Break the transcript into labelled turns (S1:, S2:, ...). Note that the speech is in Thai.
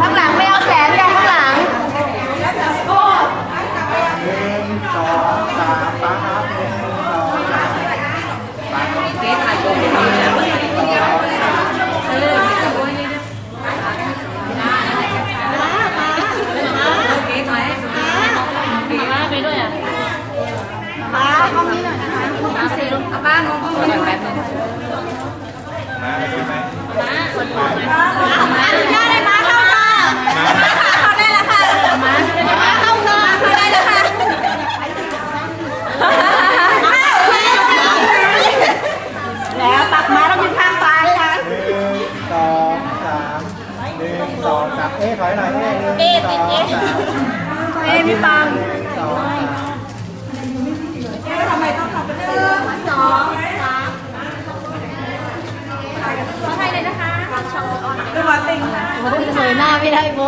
S1: ข้างหลังไม่เอาแสนกันข้างหลังป้ามองก
S2: ล้องนี้หน่อยแป๊บนึงมาไปไหมมา สองสามเอ๊ะถอยหน่อยเอ๊ะ
S1: เอ๊ะติดเอ๊ะ
S2: สอม
S1: เอ๊ะพี่ปัง
S2: สอง
S1: เอทำไมต้องทำเป็นหนึ่งสองสามขอให้เลยนะคะช่องออนเป็นวันติงค่ะ
S3: เผยหน้าไม่ได้โบ